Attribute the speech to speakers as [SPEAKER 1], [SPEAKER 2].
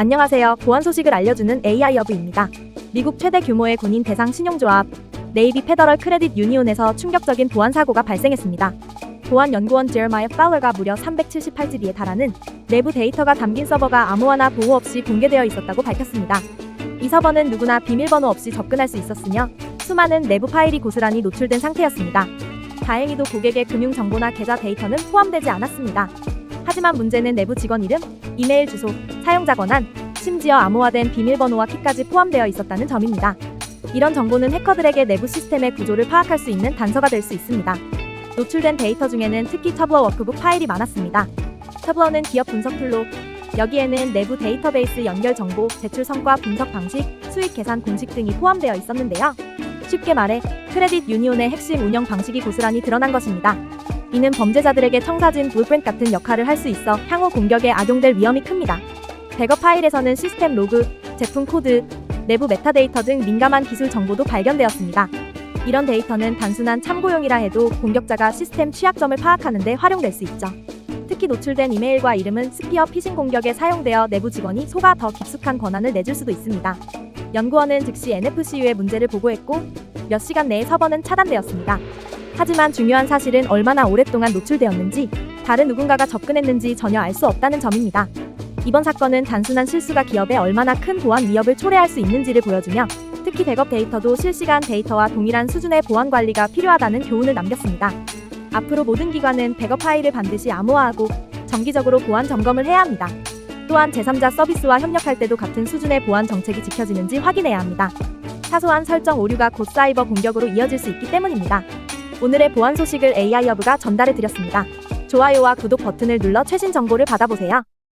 [SPEAKER 1] 안녕하세요. 보안 소식을 알려주는 AI 여부입니다. 미국 최대 규모의 군인 대상 신용조합 네이비 페더럴 크레딧 유니온에서 충격적인 보안 사고가 발생했습니다. 보안 연구원 제르마이어 파울러가 무려 378GB에 달하는 내부 데이터가 담긴 서버가 아무거나 보호 없이 공개되어 있었다고 밝혔습니다. 이 서버는 누구나 비밀번호 없이 접근할 수 있었으며 수많은 내부 파일이 고스란히 노출된 상태였습니다. 다행히도 고객의 금융 정보나 계좌 데이터는 포함되지 않았습니다. 하지만 문제는 내부 직원 이름, 이메일 주소, 사용자 권한, 심지어 암호화된 비밀번호와 키까지 포함되어 있었다는 점입니다. 이런 정보는 해커들에게 내부 시스템의 구조를 파악할 수 있는 단서가 될 수 있습니다. 노출된 데이터 중에는 특히 터블어 워크북 파일이 많았습니다. 터블어는 기업 분석 툴로 여기에는 내부 데이터베이스 연결 정보, 제출 성과 분석 방식, 수익 계산 공식 등이 포함되어 있었는데요. 쉽게 말해 크레딧 유니온의 핵심 운영 방식이 고스란히 드러난 것입니다. 이는 범죄자들에게 청사진 블루프린트 같은 역할을 할 수 있어 향후 공격에 악용될 위험이 큽니다. 백업 파일에서는 시스템 로그, 제품 코드, 내부 메타데이터 등 민감한 기술 정보도 발견되었습니다. 이런 데이터는 단순한 참고용이라 해도 공격자가 시스템 취약점을 파악하는 데 활용될 수 있죠. 특히 노출된 이메일과 이름은 스피어 피싱 공격에 사용되어 내부 직원이 속아 더 깊숙한 권한을 내줄 수도 있습니다. 연구원은 즉시 NFCU의 문제를 보고했고 몇 시간 내에 서버는 차단되었습니다. 하지만 중요한 사실은 얼마나 오랫동안 노출되었는지 다른 누군가가 접근했는지 전혀 알 수 없다는 점입니다. 이번 사건은 단순한 실수가 기업에 얼마나 큰 보안 위협을 초래할 수 있는지를 보여주며 특히 백업 데이터도 실시간 데이터와 동일한 수준의 보안 관리가 필요하다는 교훈을 남겼습니다. 앞으로 모든 기관은 백업 파일을 반드시 암호화하고 정기적으로 보안 점검을 해야 합니다. 또한 제3자 서비스와 협력할 때도 같은 수준의 보안 정책이 지켜지는지 확인해야 합니다. 사소한 설정 오류가 곧 사이버 공격으로 이어질 수 있기 때문입니다. 오늘의 보안 소식을 AI 여부가 전달해 드렸습니다. 좋아요와 구독 버튼을 눌러 최신 정보를 받아보세요.